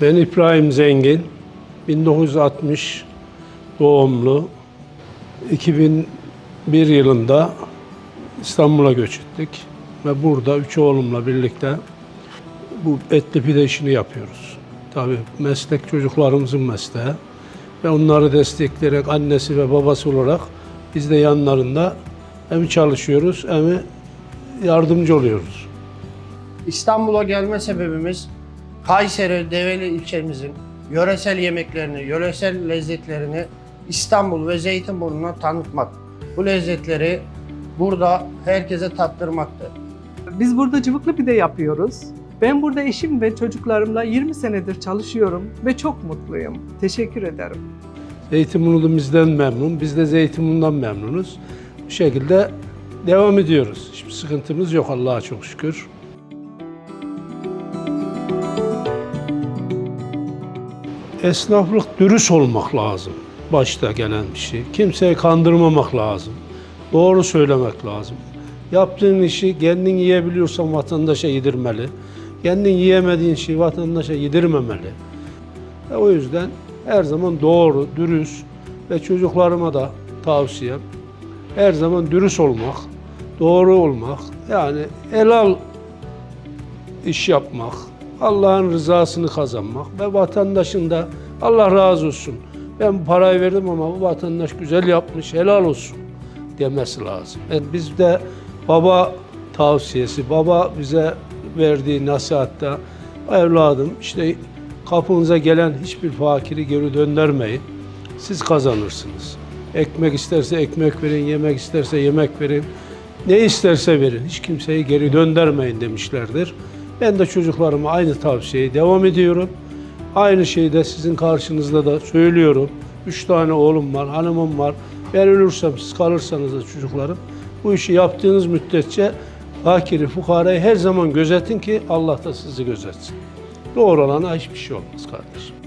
Ben İbrahim Zengin, 1960 doğumlu. 2001 yılında İstanbul'a göç ettik ve burada üç oğlumla birlikte bu etli pide işini yapıyoruz. Tabii meslek çocuklarımızın mesleği ve onları destekleyerek annesi ve babası olarak biz de yanlarında hem çalışıyoruz hem yardımcı oluyoruz. İstanbul'a gelme sebebimiz Kayseri Develi ilçemizin yöresel yemeklerini, yöresel lezzetlerini İstanbul ve Zeytinburnu'na tanıtmak. Bu lezzetleri burada herkese tattırmaktır. Biz burada cıvıklı pide yapıyoruz. Ben burada eşim ve çocuklarımla 20 senedir çalışıyorum ve çok mutluyum. Teşekkür ederim. Zeytinburnu bizden memnun, biz de Zeytinburnu'ndan memnunuz. Bu şekilde devam ediyoruz. Hiçbir sıkıntımız yok Allah'a çok şükür. Esnaflık dürüst olmak lazım. Başta gelen bir şey. Kimseyi kandırmamak lazım. Doğru söylemek lazım. Yaptığın işi kendin yiyebiliyorsan vatandaşa yedirmeli. Kendin yiyemediğin şeyi vatandaşa yedirmemeli. E, o yüzden her zaman doğru, dürüst ve çocuklarıma da tavsiyem her zaman dürüst olmak, doğru olmak, yani helal iş yapmak, Allah'ın rızasını kazanmak ve vatandaşın da Allah razı olsun. Ben bu parayı verdim ama bu vatandaş güzel yapmış, helal olsun demesi lazım. Yani biz de baba tavsiyesi, baba bize verdiği nasihatta evladım işte kapınıza gelen hiçbir fakiri geri döndürmeyin. Siz kazanırsınız. Ekmek isterse ekmek verin, yemek isterse yemek verin. Ne isterse verin. Hiç kimseyi geri döndürmeyin demişlerdir. Ben de çocuklarıma aynı tavsiyeyi devam ediyorum. Aynı şeyi de sizin karşınızda da söylüyorum. Üç tane oğlum var, hanımım var. Ben ölürsem siz kalırsanız da çocuklarım bu işi yaptığınız müddetçe fakiri, fukarayı her zaman gözetin ki Allah da sizi gözetsin. Doğru olana hiçbir şey olmaz kardeşim.